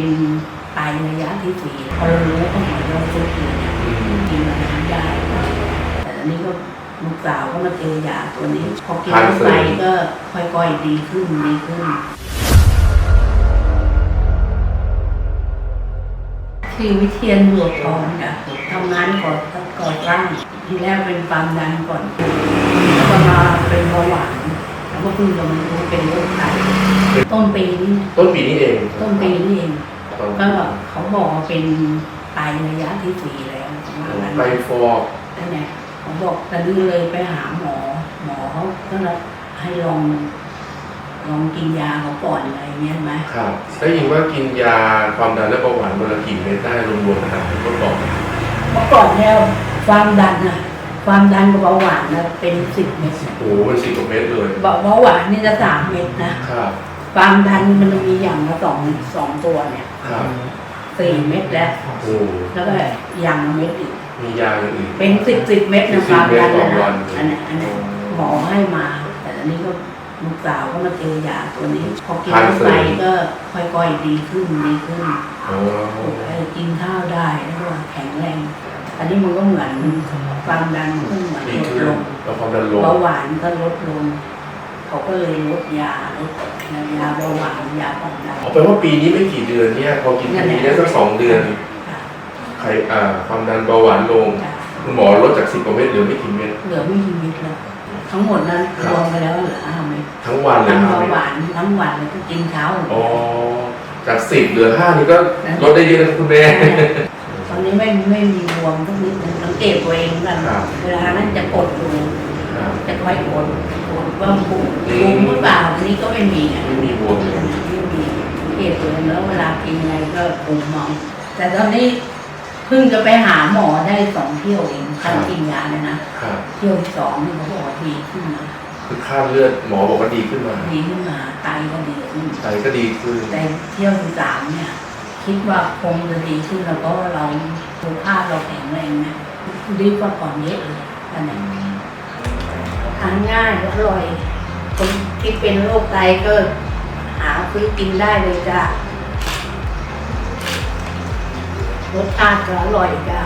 เป็นไตระยะที่สี่พอเรารู้ว่าต้องหาเราซื้อกินเนี่ยอืมกินมันไม่ได้แต่อันนี้ก็ลูกสาวก็มาเจอยาตัวนี้พอกินเข้าไปก็ค่อยๆดีขึ้นดีขึ้น คือวิเทียนบัวทองค่ะทำงานก่อก่อสร้างทีแรกเป็นความดันก่อนแล้วก็มาเป็นเบาหวานแล้วก็เพิ่งจะมารู้เป็นโรคไตต้นปีนี้ต้นปีนี้เอง ต้นปีนี้เองต้น ก็เขาบอกว่าเป็นไตระยะที่สี่แล้วประมาณนั้นไตฟอกนั่นแหละเขาบอกตอนนี้เลยไปหาหมอ หมอเขาก็เลยให้ลองลองกินยาเขาก่อนอะไรเงี้ยไหมครับได้ยินว่ากินยาความดันและเบาหวานวันละกี่เม็ดได้รวมๆนะครับก็บอกเมื่อก่อนเนี่ยความดันนะความดันกับเบาหวานนะเป็นสิบเม็ดโอ้โหเป็นสิบกว่าเม็ดเลยเบาเบาหวานนี่จะสามเม็ดนะครับ ความดันมันมีอย่างละสองสองตัวเนี่ยครับสี่เม็ดแล้ว โอ้โหแล้วก็อย่างละเม็ดอีก มียาอย่างอื่นเป็นสิบสิบเม็ดนะความดันสิบเม็ดต่อนะวันอันนี้อันนี้หมอให้มา แต่อันนี้ก็ลูกสาวก็มาเจอยาตัวนี้ พอกินเข้าไปก็ค่อยๆดีขึ้นดีขึ้นโอ้เออกินข้าวได้แล้วก็แข็งแรง อันนี้มันก็เหมือนความดันมันก็เหมือนดีลดขึ้นลงแล้วความดันลงเบาหวานก็ลดลง เขาก็เลยลดยาลดยาเบาหวานยาความดัน เอาเป็นว่าปีนี้ไม่กี่เดือนเนี่ยพอกินปีนี้ได้สักสองเดือนค่ะ ไขอ่าความดันเบาหวานลงค่ะคุณหมอลดจากสิบกว่าเม็ดเหลือไม่กี่เม็ดเหลือไม่กี่เม็ดแล้ว ทั้งหมดนั้นครัรบวมไปแล้วเหลือห้าเม็ดทั้งวันเลยทั้งครับเบาหวานทั้งวันเลยก็กินเช้าอ๋อจากสิบเหลือห้านี่ก็ลดได้เยอะนะคุณแม่ ตอนนี้ไม่ไม่มีบวมทุกนิดนึงสังเกตตัวเองกัน ครับ เวลานั้นจะกดดูครับจะค่อยกดกด ว่าบุมบุมหรือเปล่าอันนี้ก็ไม่มีอะไม่มีบวมเลยไม่มีสังเกตตัวเองแล้วเวลากินอะไรก็คุมเมาแต่ตอนนี้เพิ่งจะไปหาหมอได้สองเที่ยวเองคันกินยาเนี่ยนะครับเที่ยวที่สองนี่เขาบอกว่าดีขึ้นมาคือค่าเลือดหมอบอกว่าดีขึ้นมาดีขึ้นมาไตก็ดีขึ้นไตก็ดีขึ้นแต่เที่ยวที่สามเนี่ย คิดว่าคงจะดีขึ้นแล้วเพราะว่าเราสุขภาพเราแข็งแรงนะดีกว่าก่อนเยอะเลยอันนี้ ทานง่ายอร่อยคนที่เป็นโรคไตก็หาซื้อกินได้เลยจ้ะรสชาติก็อร่อยจ้ะ